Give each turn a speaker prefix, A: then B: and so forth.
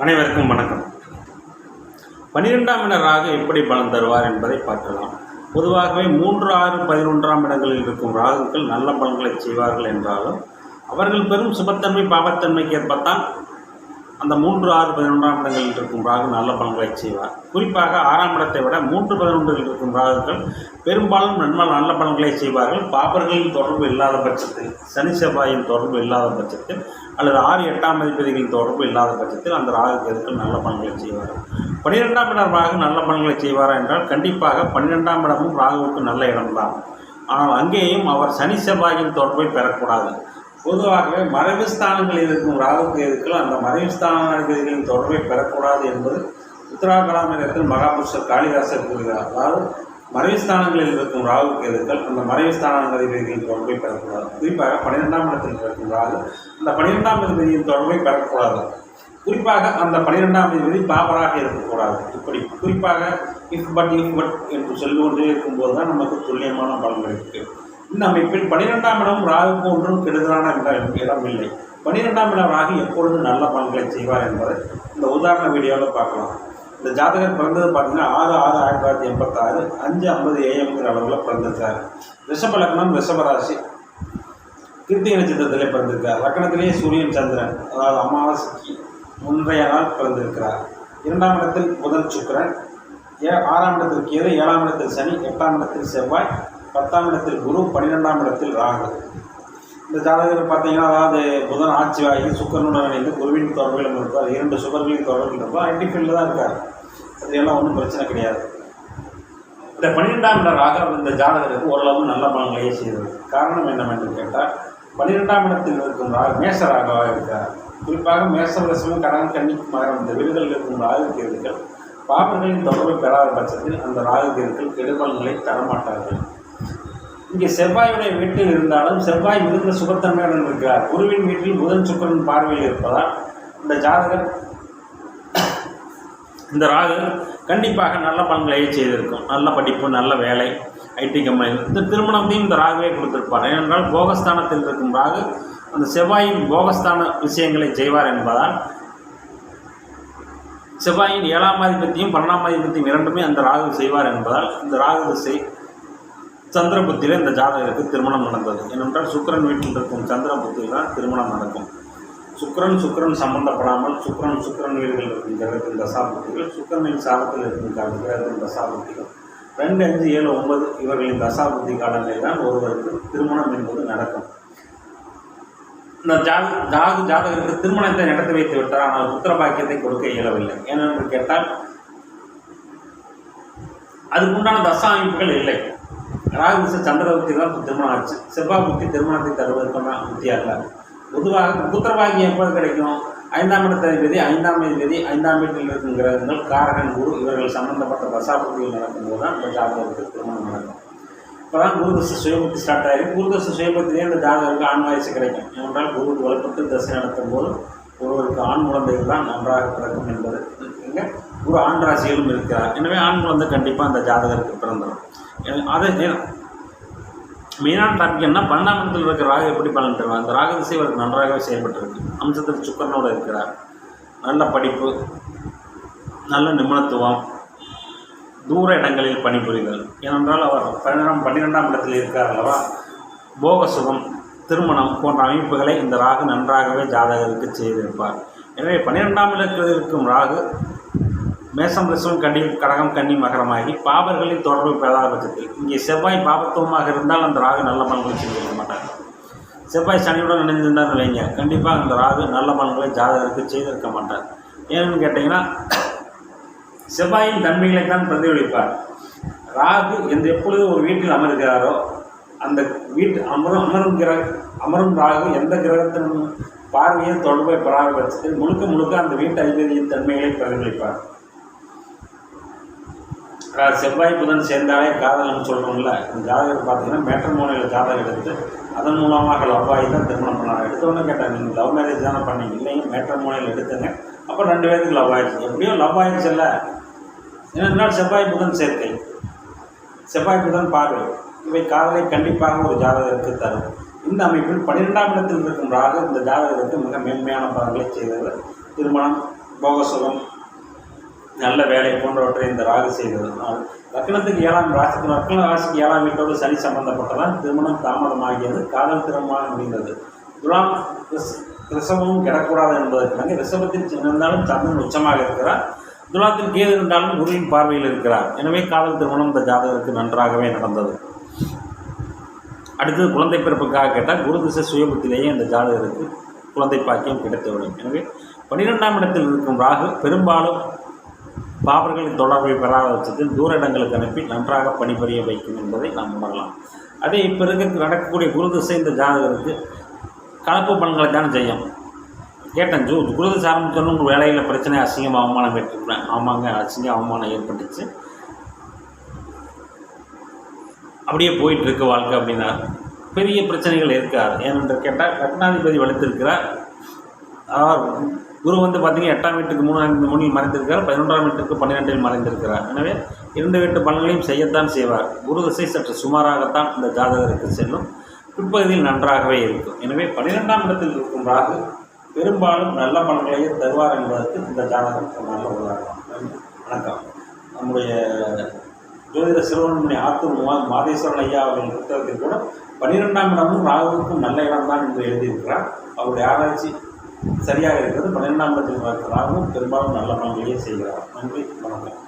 A: அனைவருக்கும் வணக்கம். பனிரெண்டாம் இட ராகு எப்படி பலன் தருவார் என்பதை பார்க்கலாம். பொதுவாகவே மூன்று ஆறு பதினொன்றாம் இடங்களில் இருக்கும் ராகுக்கள் நல்ல பலன்களை செய்வார்கள் என்றாலும் அவர்கள் பெரும் சுபத்தன்மை பாபத்தன்மைக்கு ஏற்பத்தான் அந்த மூன்று ஆறு பதினொன்றாம் இடங்களில் இருக்கும் ராகு நல்ல பலன்களை செய்வார். குறிப்பாக ஆறாம் இடத்தை விட மூன்று பதினொன்றில் இருக்கும் ராகுக்கள் பெரும்பாலும் நன்மை நல்ல பலன்களை செய்வார்கள். பாபர்களின் தொடர்பு இல்லாத பட்சத்தில் சனி செவ்வாயின் தொடர்பு இல்லாத பட்சத்தில் அல்லது ஆறு எட்டாம் அதிபதிகளின் தொடர்பு இல்லாத பட்சத்தில் அந்த ராகு கேதுக்கள் நல்ல பலன்களை செய்வார்கள். பன்னிரெண்டாம் இடம் ராகு நல்ல பலன்களை செய்வாரா என்றால் கண்டிப்பாக பன்னிரெண்டாம் இடமும் ராகுவுக்கு நல்ல இடம்தான். ஆனால் அங்கேயும் அவர் சனி செவ்வாயின் தொடர்பை பெறக்கூடாது. பொதுவாகவே மறைவு ஸ்தானங்களில் இருக்கும் ராகு கேதுக்கள் அந்த மறைவு ஸ்தானாதிபதிகளின் தொடர்பை பெறக்கூடாது என்பது உத்தராகலாமிரத்தில் மகாபுருஷர் காளிதாசர் கூறுகிறார். அதாவது மறைவு ஸ்தானங்களில் இருக்கும் ராகு கேதுக்கள் அந்த மறைவு ஸ்தானாதிபதிகளின் தொடர்பை பெறக்கூடாது. குறிப்பாக பன்னிரெண்டாம் இடத்தில் இருக்கும் ராகு அந்த பன்னிரெண்டாம் அதிபதியின் தொடர்பை பெறக்கூடாது. குறிப்பாக அந்த பன்னிரெண்டாம் அதிபதி பாபராக இருக்கக்கூடாது. இப்படி குறிப்பாக இஃப் பட் இஃப் பட் என்று சொல்லுகொண்டே இருக்கும்போது தான் நமக்கு துல்லியமான பலன் கிடைக்கும் இந்த அமைப்பில் பனிரெண்டாம் இடம் ராகுக்கு ஒன்றும் கெடுதலான இடம் இல்லை. பனிரெண்டாம் இடம் ராகு எப்பொழுது நல்ல பலன்களை செய்வார் என்பதை இந்த உதாரண வீடியோவில் பார்க்கலாம். இந்த ஜாதகர் பிறந்தது பார்த்தீங்கன்னா ஆறு ஆறு ஆயிரத்தி தொள்ளாயிரத்தி எண்பத்தாறு அஞ்சு ஐம்பது ஏஎம்ங்கிற அளவில் பிறந்திருக்கார். ரிஷப லக்னம் ரிஷபராசி கிருத்திக நட்சத்திரத்திலே பிறந்திருக்கார். லக்னத்திலேயே சூரியன் சந்திரன் அதாவது அமாவாசைக்கு முந்தைய நாள் பிறந்திருக்கிறார். இரண்டாம் இடத்தில் புதன் சுக்கிரன் ஏ ஆறாம் இடத்தில் கேது ஏழாம் இடத்தில் சனி எட்டாம் இடத்தில் செவ்வாய் பத்தாம் இடத்தில் குரு பன்னிரெண்டாம் இடத்தில் ராகு. இந்த ஜாதகத்தில் பார்த்தீங்கன்னா அதாவது புதன் ஆட்சி ஆகி சுக்கரனுடன் இணைந்து குருவின் தொடர்பிலும் இருப்பார் இரண்டு சுகர்களின் தொடர்பில் இருப்பார். ஐடி ஃபீல்டில் தான் இருக்கார். அது எல்லாம் ஒன்றும் பிரச்சனை கிடையாது. இந்த பன்னிரெண்டாம் இட ராக இந்த ஜாதகருக்கு ஓரளவு நல்ல பலன்களையே செய்தது. காரணம் என்னவென்று கேட்டால் பன்னிரெண்டாம் இடத்தில் இருக்கும் ராக மேச ராகவாக இருக்கிறார் குறிப்பாக மேசரசமும் கடன் கண்ணிக்கு மகரம் இந்த வீடுகளில் இருக்கும் ராகு கேதுகள் பாபர்களின் தொடர்பு பெறாத பட்சத்தில் அந்த ராகு கேதுகள் கெடுபலன்களை தரமாட்டார்கள். இங்கே செவ்வாயுடைய வீட்டில் இருந்தாலும் செவ்வாய் மிகுந்த சுகத்தன்மையுடன் இருக்கிறார். குருவின் வீட்டில் புதன் சுக்கரன் பார்வையில் இருப்பதால் இந்த ஜாதகர் இந்த ராகு கண்டிப்பாக நல்ல பலன்களை செய்திருக்கும். நல்ல படிப்பு நல்ல வேலை ஐடி கம்பெனியில் இந்த திருமணத்தையும் இந்த ராகுவே கொடுத்திருப்பார். ஏனென்றால் போகஸ்தானத்தில் இருக்கும் ராகு அந்த செவ்வாயின் போகஸ்தான விஷயங்களை செய்வார் என்பதால் செவ்வாயின் ஏழாம் மாதிபத்தியும் பன்னெண்டாம் மாதிபத்தியும் இரண்டுமே அந்த ராகு செய்வார் என்பதால் இந்த ராகு திசை சந்திரபுத்தியில் இந்த ஜாதகருக்கு திருமணம் நடந்தது. ஏனென்றால் சுக்கரன் வீட்டில் இருக்கும் சந்திரபுத்தியில் தான் திருமணம் நடக்கும். சுக்கரன் சுக்கரன் சம்பந்தப்படாமல் சுக்கரன் சுக்கிரன் வீடுகள் இருக்கும் கிரகத்தின் தசாபுத்திகள் சுக்கரனின் சாபத்தில் இருக்கும் கிரகத்தின் தசாபுத்திகள். ரெண்டு அஞ்சு ஏழு ஒன்பது இவர்களின் தசாபுத்தி காலங்களில் தான் ஒருவருக்கு திருமணம் என்பது நடக்கும். இந்த ஜாத ஜாகு ஜாதகருக்கு திருமணத்தை நடத்தி வைத்து விட்டார் ஆனால் புத்திர பாக்கியத்தை கொடுக்க இயலவில்லை. ஏனென்று கேட்டால் அதுக்கு உண்டான தசா அமைப்புகள் இல்லை. ராகுச சந்திரபுத்தி தான் திருமணம் ஆச்சு செவ்வாய் புத்தி திருமணத்தை தருவதற்கான புத்தியாக அல்ல பொதுவாக புத்திரபாகியம் எப்போது கிடைக்கும்? ஐந்தாம் இடத்த அதிபதி ஐந்தாம் அதிபதி ஐந்தாம் வீட்டில் இருக்கும் கிரகங்கள் காரகன் குரு இவர்கள் சம்பந்தப்பட்ட தசாபுத்திகள் நடக்கும்போது தான் இந்த ஜாதகத்துக்கு திருமணம் நடக்கும். இப்போ தான் குருதசை சுயபுத்தி ஸ்டார்ட் ஆகிருக்கு குருதசை சுயபுத்திலே இந்த ஜாதகருக்கு ஆண் வாரிசு கிடைக்கும். ஏனென்றால் குரு வளர்ப்பட்டு தசை நடத்தும் போது ஒருவருக்கு ஆண் குழந்தைகள் தான் நன்றாக பிறக்கும் என்பது இங்கே ஒரு ஆண் ராசியிலும் இருக்கிறார் எனவே ஆண் குழந்தை கண்டிப்பாக அந்த ஜாதகருக்கு பிறந்துடும் அதை மெயினான டாபிக் என்ன? பன்னெண்டாம் இடத்தில் இருக்கிற ராகு எப்படி பலன் தருவார்? அந்த ராகு திசை அவருக்கு நன்றாகவே செயல்பட்டிருக்கு. அம்சத்தில் சுக்கரனோடு இருக்கிறார். நல்ல படிப்பு நல்ல நிபுணத்துவம் தூர இடங்களில் பணிபுரிதல். ஏனென்றால் அவர் பன்னிரெண்டாம் பன்னிரெண்டாம் இடத்தில் இருக்கார் அல்லவா? போக சுகம் திருமணம் போன்ற அமைப்புகளை இந்த ராகு நன்றாகவே ஜாதகருக்கு செய்திருப்பார். எனவே பன்னிரெண்டாம் இடத்தில் இருக்கும் ராகு மேசம் ரிசவம் கன்னி கடகம் கன்னி மகரமாகி பாபர்களின் தொடர்பு பெறாத பட்சத்தில் இங்கே செவ்வாய் பாபத்துவமாக இருந்தால் அந்த ராகு நல்ல பலன்களை செய்திருக்க மாட்டார். செவ்வாய் சனியுடன் இணைந்திருந்தார்னு வைங்க கண்டிப்பாக அந்த ராகு நல்ல பலன்களை ஜாதகருக்கு செய்திருக்க மாட்டார். ஏன்னு கேட்டிங்கன்னா செவ்வாயின் தன்மைகளை தான் பிரதிபலிப்பார். ராகு எந்த எப்பொழுது ஒரு வீட்டில் அமர்கிறாரோ அந்த வீட்டு அமரும் அமரும் கிரக அமரும் ராகு எந்த கிரகத்தின் பார்வையும் தொடர்பை பராமரித்து முழுக்க முழுக்க அந்த வீட்டு அதிபதியின் தன்மைகளை பிரதிபலிப்பார் அதாவது செவ்வாய் புதன் சேர்ந்தாலே காதல்னு சொல்கிறோம்ல இந்த ஜாதகர் பார்த்தீங்கன்னா மேட்ரமோனியில் ஜாதகம் எடுத்து அதன் மூலமாக லவ் ஆகி தான் திருமணம் பண்ணாங்க எடுத்தவொடனே கேட்டாங்க நீங்கள் லவ் மேரேஜ் தானே பண்ணீங்க? இல்லைங்க மேட்ரமோனியில் எடுத்துங்க. அப்போ ரெண்டு பேருக்கு லவ் ஆயிடுச்சு. எப்படியும் லவ் ஆயிடுச்சுல்ல. ஏனென்றால் செவ்வாய் புதன் சேர்க்கை. செவ்வாய் புதன் பார்வை. இவை காதலை கண்டிப்பாக ஒரு ஜாதகருக்கு தரும். இந்த அமைப்பில் பன்னிரெண்டாம் இடத்தில் இருக்கும் ராகு இந்த ஜாதகருக்கு மிக மேன்மையான பலன்களை செய்தது திருமணம் போகசுகம் நல்ல வேலை போன்றவற்றை இந்த ராகு செய்ததனால் லக்னத்துக்கு ஏழாம் ராசிக்கு லக்ன ராசிக்கு ஏழாம் வீட்டோடு சனி சம்பந்தப்பட்டதான் திருமணம் தாமதமாகியது. காதல் திருமணம் முடிந்தது. துலாம் ரிஷ- ரிஷபமும் கிடக்கூடாது என்பதற்காக ரிஷபத்தில் இருந்தாலும் சந்திரன் உச்சமாக இருக்கிறார். துலாத்தில் கேது இருந்தாலும் குருவின் பார்வையில் இருக்கிறார். எனவே காதல் திருமணம் இந்த ஜாதகருக்கு நன்றாகவே நடந்தது. அடுத்தது குழந்தை பிறப்புக்காக கேட்டால் குரு திசை சுயபுத்திலேயே இந்த ஜாதகருக்கு குழந்தை பாக்கியம் கிடைத்துவிடும் எனவே பன்னிரெண்டாம் இடத்தில் இருக்கும் ராகு பெரும்பாலும் பாபர்களின் தொடர்பை பெறாத பட்சத்தில் தூர இடங்களுக்கு அனுப்பி நன்றாக பணிபுரிய வைக்கும் என்பதை நாம் உணரலாம். அதே இப்போ இருக்க நடக்கக்கூடிய குரு திசை இந்த ஜாதகருக்கு கலப்பு பலன்களை தான் செய்யும். கேட்டேன் ஜூ குருதிசை ஆரம்பிச்சோன்னு உங்கள் வேலையில் பிரச்சனை அசிங்கம் அவமானம் ஏற்பட்டேன் ஆமாங்க அசிங்கம் அவமானம் ஏற்பட்டுச்சு. அப்படியே போயிட்டுருக்கு வாழ்க்கை அப்படின்னா பெரிய பிரச்சனைகள் இருக்காது. ஏனென்று கேட்டால் கட்னாதிபதி வலுத்திருக்கிறார் அவர் குரு வந்து பார்த்தீங்கன்னா எட்டாம் வீட்டுக்கு மூணாம் மூணில் மறைந்திருக்கிறார். பதினொன்றாம் வீட்டுக்கு பன்னிரெண்டில் மறைந்திருக்கிறார். எனவே இரண்டு வீட்டு பலன்களையும் செய்யத்தான் செய்வார். குரு திசை சற்று சுமாராகத்தான் இந்த ஜாதகருக்கு செல்லும். பிற்பகுதியில் நன்றாகவே இருக்கும். எனவே பன்னிரெண்டாம் இடத்தில் இருக்கும் ராகு பெரும்பாலும் நல்ல பலன்களையே தருவார் என்பதற்கு இந்த ஜாதகம் நல்ல உதாரணம். வணக்கம். நம்முடைய ஜோதிட சிறுவன்மணி ஆத்தூர் மாதேஸ்வரன் ஐயா அவர்கள் புத்தகத்தில் கூட பன்னிரெண்டாம் இடமும் ராகுவுக்கும் நல்ல இடம்தான் என்று எழுதியிருக்கிறார். அவருடைய ஆராய்ச்சி சரியாக இருக்கிறது. பன்னிரெண்டாம் இடத்தில் ராகுவும் பெரும்பாலும் நல்ல பணிகளையே செய்கிறார். நன்றி. வணக்கம்.